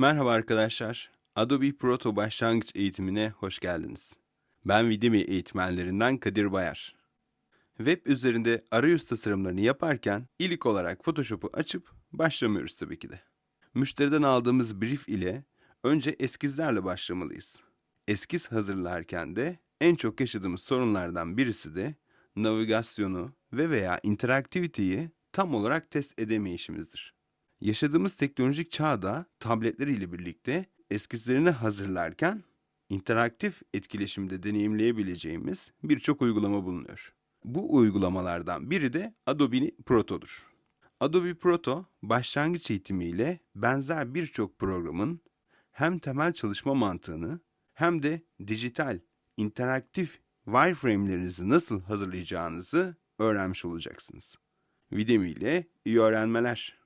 Merhaba arkadaşlar. Adobe Proto başlangıç eğitimine hoş geldiniz. Ben Videmi eğitmenlerinden Kadir Bayar. Web üzerinde arayüz tasarımlarını yaparken ilk olarak Photoshop'u açıp başlamıyoruz tabii ki de. Müşteriden aldığımız brief ile önce eskizlerle başlamalıyız. Eskiz hazırlarken de en çok yaşadığımız sorunlardan birisi de navigasyonu ve veya interaktiviteyi tam olarak test edemeyişimizdir. Yaşadığımız teknolojik çağda tabletleriyle birlikte eskizlerini hazırlarken interaktif etkileşimde deneyimleyebileceğimiz birçok uygulama bulunuyor. Bu uygulamalardan biri de Adobe Proto'dur. Adobe Proto başlangıç eğitimiyle benzer birçok programın hem temel çalışma mantığını hem de dijital, interaktif wireframe'lerinizi nasıl hazırlayacağınızı öğrenmiş olacaksınız. Videmi ile iyi öğrenmeler.